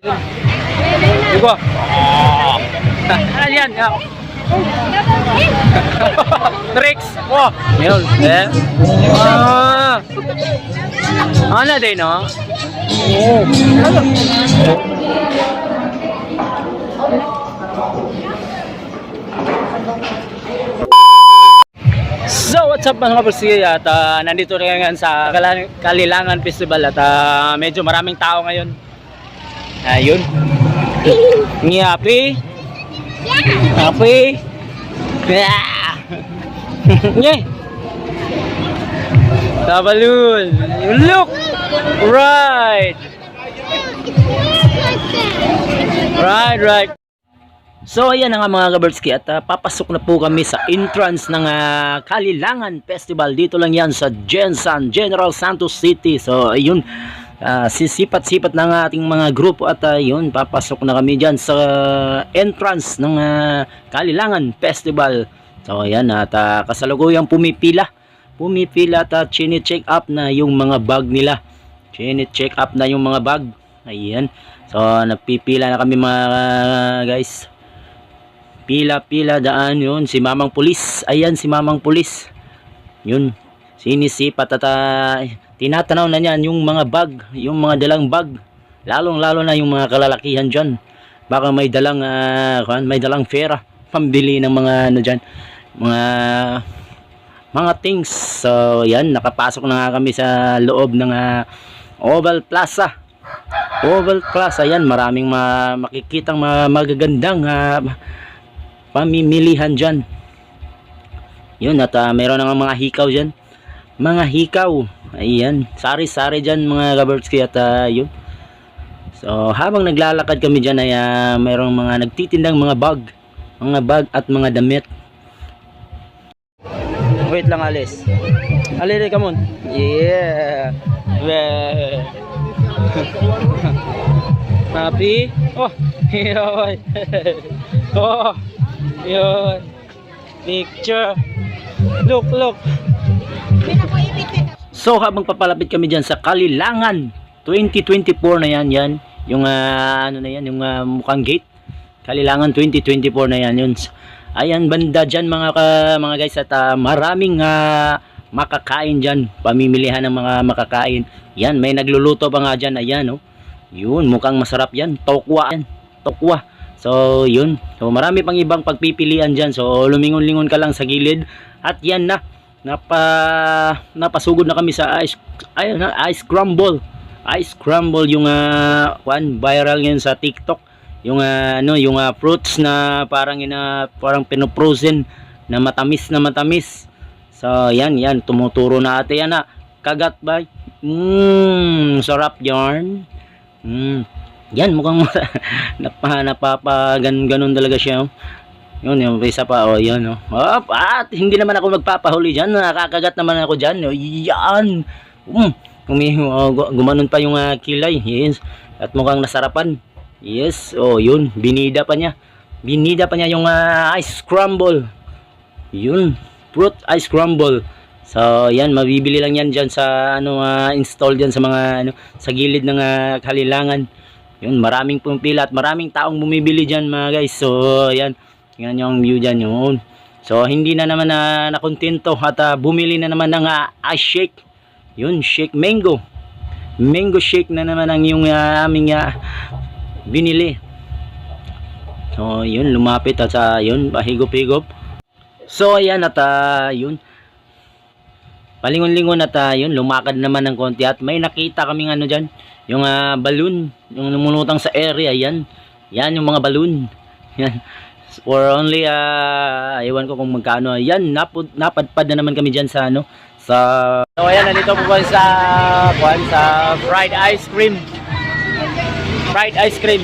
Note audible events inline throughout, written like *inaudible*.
Diba? Yan? Ah. *laughs* Tricks. Oh, yun. Eh. Ah. Ano din, no? Oh. So, what's up mga kapatid? At ah, nandito rin ngayon sa Kalilangan Festival at ah, medyo maraming tao ngayon. Ayun. Ngiyapi. Happy. Yeah. Nye. Tabalun. You look right. Right, right. So ayan na nga mga kabertski at ah, papasok na po kami sa entrance ng ah, Kalilangan Festival. Dito lang yan sa Jensan, General Santos City. So ayun, ah, sisipat-sipat ng ating mga grupo at ayun, papasok na kami dyan sa entrance ng ah, Kalilangan Festival. So ayan at ah, kasalukuyang pumipila. Pumipila at uh, chine-check up na yung mga bag nila. Chine-check up na yung mga bag. Ayan. So napipila na kami mga guys pila-pila daan yun si mamang pulis ayan si mamang pulis yun sinisipat at ah, tinatanaw na niyan yung mga bag yung mga dalang bag lalong lalo na yung mga kalalakihan dyan baka may dalang kuwan, may dalang pera pambili ng mga ano dyan mga mga things so yan nakapasok na nga kami sa loob ng ah, Oval Plaza Oval Plaza yan maraming ma makikitang mga magagandang ah, pamimilihan dyan. Yun, at ah, meron nga mga hikaw dyan. Mga hikaw. Ayan. Sari-sari dyan mga at ah, yun. So, habang naglalakad kami dyan ay ah, merong mga nagtitindang mga bag. Mga bag at mga damit. Wait lang, Alice. Alire, come on. Yeah. Yeah. *laughs* Happy? Oh, *laughs* yoy. *laughs* oh, yun. Picture. Look, look. So habang papalapit kami dyan sa Kalilangan 2024 na yan, yan. Yung ah, ano na yan, yung ah, mukhang gate. Kalilangan 2024 na yan, yun. Ayan banda dyan mga ka, mga guys at ah, maraming ah, makakain dyan. Pamimilihan ng mga makakain. Yan, may nagluluto pa nga dyan. Ayan, oh. Yun, mukhang masarap yan. Tokwa yan. Tokwa. So, yun. So, marami pang ibang pagpipilian dyan. So, lumingon-lingon ka lang sa gilid. At yan na. Napa, napasugod na kami sa ice, ayun na, ice crumble. Ice crumble yung uh, one, viral ngayon sa TikTok. Yung ah, ano, yung ah, fruits na parang ina parang pinoprosen na matamis na matamis. So, yan, yan. Tumuturo na ate yan na. Kagat ba? Mmm, sarap yarn. Mm. Yan, mukhang *laughs* napa, napapa, ganun, ganun talaga siya. Oh. Yun, yung isa pa, oh, yun, oh. Op, at hindi naman ako magpapahuli dyan. Nakakagat naman ako dyan. Oh. Yan. Um, umi, oh, gu- gumanon pa yung ah, kilay. Yes. At mukhang nasarapan. Yes, oh, yun. Binida pa niya. Binida pa niya yung ah, ice crumble. Yun. Fruit ice crumble. So, yan, mabibili lang yan dyan sa, ano, ah, install dyan sa mga, ano, sa gilid ng ah, kalilangan. Yun, maraming pumipila at maraming taong bumibili dyan, mga guys. So, yan, tingnan nyo ang view dyan, yun. So, hindi na naman na nakontento at ah, bumili na naman ng ah, ice shake. Yun, shake mango. Mango shake na naman ang yung ah, aming ah, binili. So, yun, lumapit at sa, yun, pahigop-higop. So, ayan at, ah, yun, palingon-lingon at ah, yun, lumakad naman ng konti at may nakita kaming ano dyan, yung ah, balloon, yung lumulutang sa area, yan, yan yung mga balloon, *laughs* yan, for only, ah, ewan ko kung magkano, yan, napud, napadpad na naman kami dyan sa, ano, sa, so ayan, nandito po kami sa, kuhan, sa fried ice cream, fried ice cream,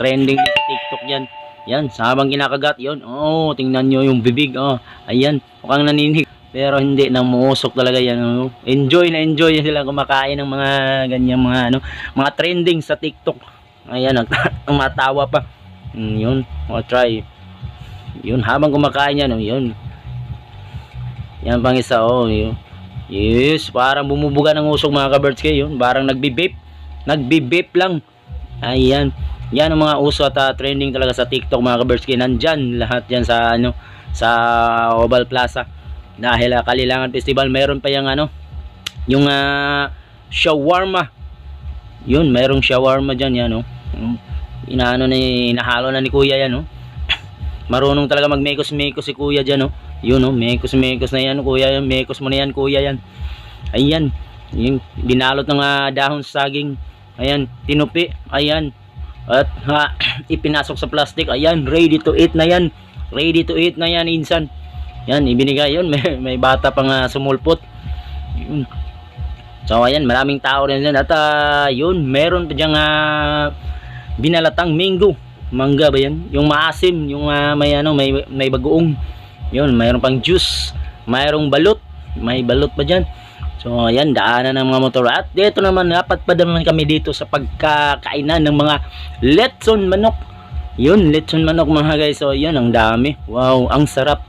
trending din sa TikTok yan, yan, sa habang kinakagat, yun, oh, tingnan nyo yung bibig, oh, ayan, mukhang naninig, pero hindi nang muusok talaga yan. Ano. Enjoy na enjoy sila kumakain ng mga ganyan mga ano, mga trending sa TikTok. Ayan, *laughs* tumatawa pa. Mm, yun, o try. Yun, habang kumakain yan, oh, yun. Yan pang isa, oh, yun. Yes, parang bumubuga ng usok mga ka-birds kayo. Yun, parang nagbi-vape. Nagbi-vape lang. Ayan. Yan ang mga uso at ah, trending talaga sa TikTok mga kaberski. Nandyan lahat yan sa ano sa Oval Plaza. Dahil ah, Kalilangan Festival, meron pa yung ano yung ah, shawarma. Yun, merong shawarma dyan yan oh. Inaano ni inahalo na ni Kuya yan oh. Marunong talaga magmekos-mekos si Kuya dyan oh. Yun oh, mekos-mekos na yan Kuya yan. Mekos mo na yan Kuya yan. Ayan. Yung binalot ng ah, dahon sa saging. Ayan, tinupi. Ayan. At ha, *clears throat* ipinasok sa plastic. Ayan, ready to eat na yan. Ready to eat na yan, insan. Yan, ibinigay yun. *laughs* May, may bata pang ah, sumulpot. Yun. So, ayan, maraming tao rin dyan. At ah, yun, meron pa diyang ah, binalatang mango. Mangga ba yan? Yung maasim, yung ah, may ano, may, may bagoong. Yun, mayroon pang juice. Mayroong balot. May balot pa dyan. So, ayan, daanan ng mga motor. At dito naman, dapat pa naman kami dito sa pagkakainan ng mga letson manok. Yun, letson manok mga guys. So, yun, ang dami. Wow, ang sarap.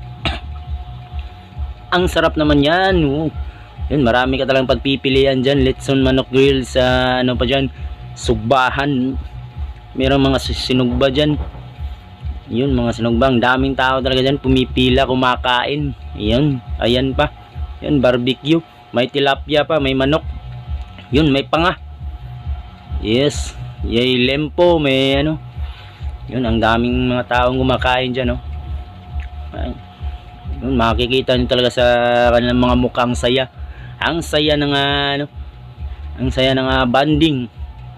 ang sarap naman yan. Wow. Yun, marami ka talagang pagpipilian dyan. Letson manok grill sa ano pa dyan. Sugbahan. Meron mga sinugba dyan. Yun, mga sinugba. Ang daming tao talaga dyan. Pumipila, kumakain. Yun, ayan pa. Yun, barbecue. May tilapia pa, may manok. Yun, may panga. Yes. Yay, lempo, may ano. Yun, ang daming mga taong kumakain dyan, no. Ay. Yun, makikita nyo talaga sa kanilang mga mukhang saya. Ang saya ng ah, ano, ang saya ng ah, banding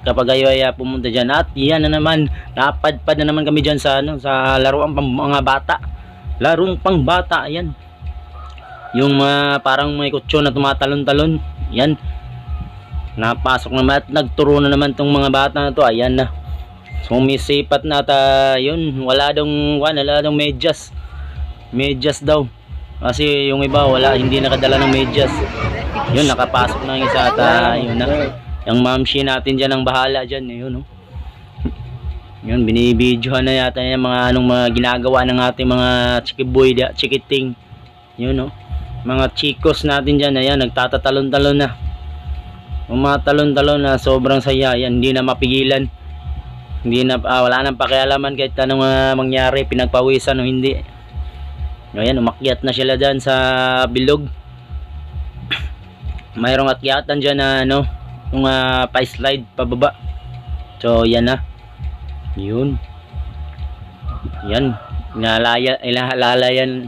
kapag kayo ay ah, pumunta dyan. At yan na naman, napadpad na naman kami dyan sa, ano, sa laruan pang mga bata. Larong pang bata, ayan yung mga parang may kutsyon na tumatalon-talon yan. Napasok naman at nagturo na naman tong mga bata na to. Ayan na. Sumisipat na at ah, yun wala dong wala dong medyas. Medyas daw. Kasi yung iba wala hindi nakadala ng medyas. Yun nakapasok na yung isa at ah, yun na yung mamshi natin dyan ang bahala dyan yun no yun binibidyohan na yata yung mga anong mga ginagawa ng ating mga chikiboy chikiting. Yun no mga chicos natin dyan ayan nagtatatalon-talon na. Umatalon-talon na sobrang saya yan hindi na mapigilan. Hindi na ah, wala nang pakialaman kahit anong ah, mangyari pinagpawisan o hindi. Ayan umakyat na sila dyan sa bilog. *clears throat* Mayroong akyatan dyan na ano yung uh, pa-slide pababa. So yan na. Yun. Yan. Inalaya inalalayan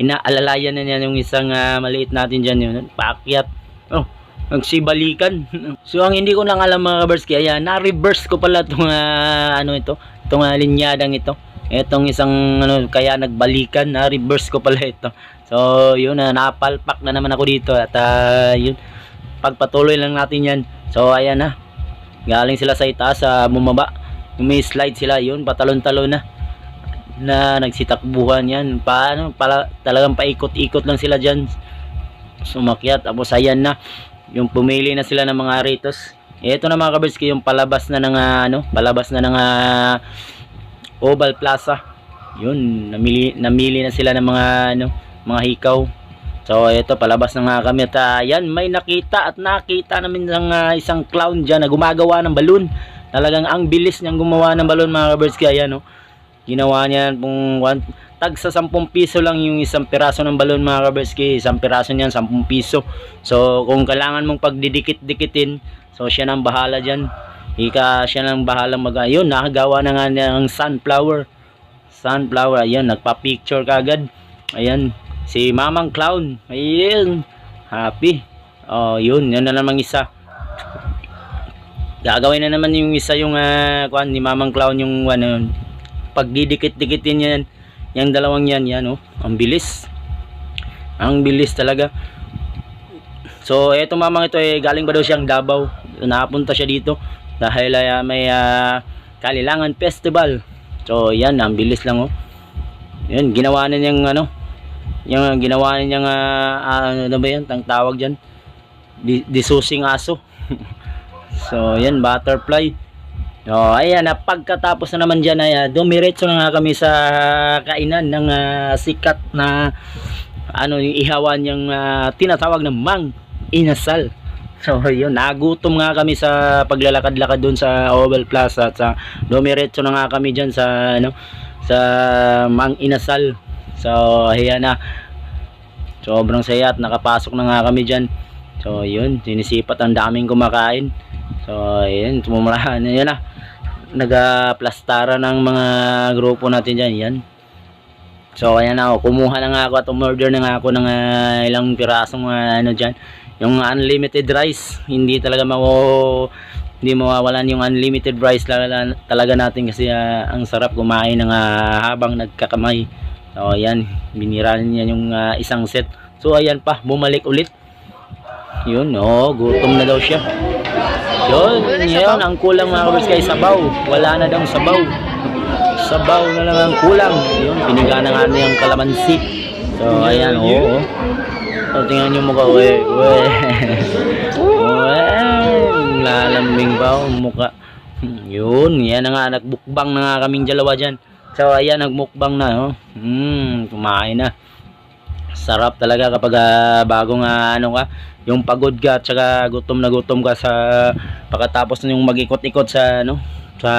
inaalalayan na niya yung isang ah, maliit natin dyan yun. Paakyat. Oh nagsibalikan. *laughs* So ang hindi ko lang alam mga kabarski ayan na-reverse ko pala itong ah, ano ito itong uh, linyadang ito. Itong isang ano kaya nagbalikan na-reverse ko pala ito. So yun na napalpak na naman ako dito at ah, yun. Pagpatuloy lang natin yan so ayan na. Galing sila sa itaas sa bumaba. May slide sila yun patalon-talon na. Na nagsitakbuhan yan. Paano? Pala talagang paikot-ikot lang sila dyan. Sumakyat tapos ayan na. Yung pumili na sila ng mga ritos ito na mga kaberski yung palabas na ng ah, ano palabas na ng ah, Oval Plaza. Yun namili, namili na sila ng mga ano mga hikaw so ito palabas na nga kami at ah, yan may nakita at nakita namin ng ah, isang clown dyan na gumagawa ng balon talagang ang bilis niyang gumawa ng balon mga kaberski ayan oh ginawa niya pong one, tag sa 10 piso lang yung isang piraso ng balon mga kaberski isang piraso niyan 10 piso. So kung kailangan mong pagdidikit-dikitin so siya nang bahala dyan. Ika siya nang bahala mag ayun nakagawa na nga ng sunflower. Sunflower ayun nagpa-picture kagad ayan si mamang clown ayun happy. Oh yun yan na namang isa. Gagawin na naman yung isa yung uh, kuan ni mamang clown yung ano pagdidikit-dikitin yan. Yung dalawang yan yan oh. Ang bilis. Ang bilis talaga. So eto mamang ito eh galing ba daw siyang Davao? Napunta siya dito dahil uh, may uh, Kalilangan Festival. So yan ang bilis lang oh. Yan ginawa na niyang ano yung ginawa na niyang uh, ano ba yan tang tawag diyan Di, disusing aso *laughs* so yan butterfly Oh, ayan, na pagkatapos na naman dyan ay uh, dumiretso na nga kami sa kainan ng ah, sikat na ano yung ihawan yung ah, tinatawag na mang inasal. So yun, nagutom nga kami sa paglalakad-lakad doon sa Oval Plaza at sa dumiretso na nga kami diyan sa ano sa Mang Inasal. So ayan na. Sobrang saya at nakapasok na nga kami diyan. So yun, sinisipat ang daming kumakain. So ayun, tumumurahan na yun na. Nagaplastara ng mga grupo natin diyan, yan. So ayan na ako, kumuha na nga ako at umorder na nga ako ng ah, ilang pirasong mga ano diyan. Yung unlimited rice, hindi talaga mawo hindi mawawalan yung unlimited rice talaga, natin kasi ah, ang sarap kumain ng ah, habang nagkakamay. So ayan, binira niya yung ah, isang set. So ayan pa, bumalik ulit. Yun, oh, gutom na daw siya. Yun, yun, ang kulang mga kabers kay sabaw. Wala na daw sabaw. Sabaw na lang ang kulang. Yun, piniga na nga na yung kalamansi. So, ayan, oo. Oh, So, tingnan nyo mukha, we, we. we, lalambing ba ang mukha. Yun, yan na nga, nagbukbang na nga kaming dalawa dyan. So, ayan, nagmukbang na, oh. Hmm, kumain na sarap talaga kapag ah, bagong ah, ano ka yung pagod ka at saka gutom na gutom ka sa pagkatapos yung mag-ikot-ikot sa ano sa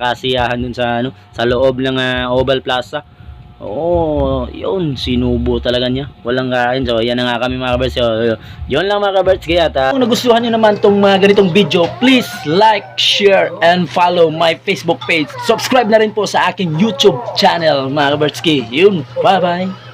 kasiyahan dun sa ano sa loob ng ah, Oval Plaza Oo, yun, sinubo talaga niya. Walang kain. So, yan na nga kami mga kabers. So, yun lang mga kabers. Kaya, ta- kung nagustuhan nyo naman tong mga ganitong video, please like, share, and follow my Facebook page. Subscribe na rin po sa aking YouTube channel mga kabers. Yun, bye-bye.